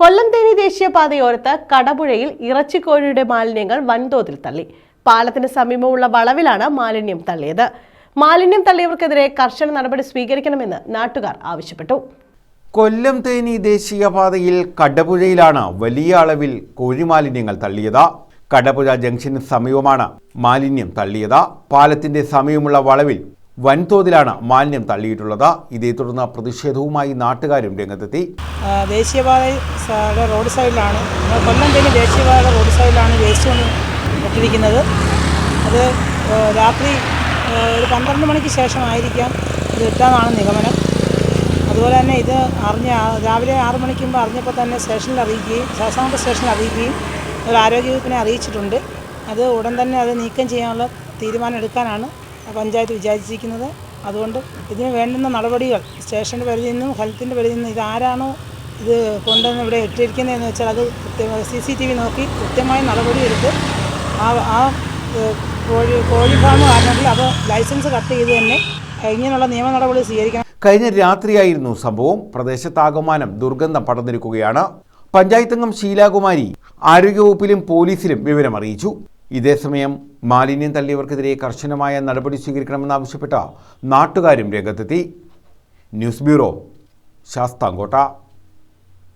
കൊല്ലം തേനി ദേശീയപാതയോരത്ത് കടപുഴയിൽ ഇറച്ചിക്കോഴിയുടെ മാലിന്യങ്ങൾ വൻതോതിൽ തള്ളി. പാലത്തിന് സമീപമുള്ള വളവിലാണ് മാലിന്യം തള്ളിയത്. മാലിന്യം തള്ളിയവർക്കെതിരെ കർശന നടപടി സ്വീകരിക്കണമെന്ന് നാട്ടുകാർ ആവശ്യപ്പെട്ടു. കൊല്ലം തേനി ദേശീയപാതയിൽ കടപുഴയിലാണ് വലിയ അളവിൽ കോഴിമാലിന്യങ്ങൾ തള്ളിയത്. കടപുഴ ജംഗ്ഷന് സമീപമാണ് മാലിന്യം തള്ളിയത്. പാലത്തിന്റെ സമീപമുള്ള വളവിൽ വൻതോതിലാണ് മാലിന്യം തള്ളിയിട്ടുള്ളത്. ഇതേ തുടർന്ന് പ്രതിഷേധവുമായി നാട്ടുകാരും രംഗത്തെത്തി. ദേശീയപാത റോഡ് സൈഡിലാണ്. കൊല്ലം തന്നെ ദേശീയപാത റോഡ് സൈഡിലാണ് വേസ്റ്റ് ഇട്ടിരിക്കുന്നത് അത് രാത്രി ഒരു പന്ത്രണ്ട് മണിക്ക് ശേഷമായിരിക്കാം ഇത് ഇട്ടാന്നാണ് നിഗമനം. അതുപോലെ തന്നെ ഇത് അറിഞ്ഞ രാവിലെ ആറ് മണിക്ക് അറിഞ്ഞപ്പോൾ തന്നെ സ്റ്റേഷനിൽ അറിയിക്കുകയും ശാസ്താംകോട്ട സ്റ്റേഷനിൽ അറിയിക്കുകയും ഒരു ആരോഗ്യവകുപ്പിനെ അറിയിച്ചിട്ടുണ്ട്. അത് ഉടൻ തന്നെ അത് നീക്കം ചെയ്യാനുള്ള തീരുമാനം എടുക്കാനാണ് പഞ്ചായത്ത് വിചാരിച്ചിരിക്കുന്നത്. അതുകൊണ്ട് ഇതിന് വേണ്ടുന്ന നടപടികൾ സ്റ്റേഷന്റെ പരിധിയിൽ നിന്നും ഹെൽത്തിന്റെ പരിധിയിൽ നിന്നും ഇതാരാണോ ഇത് കൊണ്ടുവന്ന് ഇവിടെ ഇട്ടിരിക്കുന്നതെന്ന് വെച്ചാൽ അത് സി സി ടി വി നോക്കി കൃത്യമായ നടപടിയെടുത്ത് ആ ആ കോഴി കോഴി ഫാം കാരണമെങ്കിൽ അത് ലൈസൻസ് കട്ട് ചെയ്ത് തന്നെ ഇങ്ങനെയുള്ള നിയമ നടപടി സ്വീകരിക്കണം. കഴിഞ്ഞ രാത്രിയായിരുന്നു സംഭവം. പ്രദേശത്താകമാനം ദുർഗന്ധം പടർന്നിരിക്കുകയാണ്. പഞ്ചായത്തംഗം ശീലാകുമാരി ആരോഗ്യവകുപ്പിലും പോലീസിലും വിവരം അറിയിച്ചു ഇതേസമയം മാലിന്യം തള്ളിയവർക്കെതിരെ കർശനമായ നടപടി സ്വീകരിക്കണമെന്നാവശ്യപ്പെട്ട നാട്ടുകാരും രംഗത്തെത്തി. News bureau Sasthamkotta.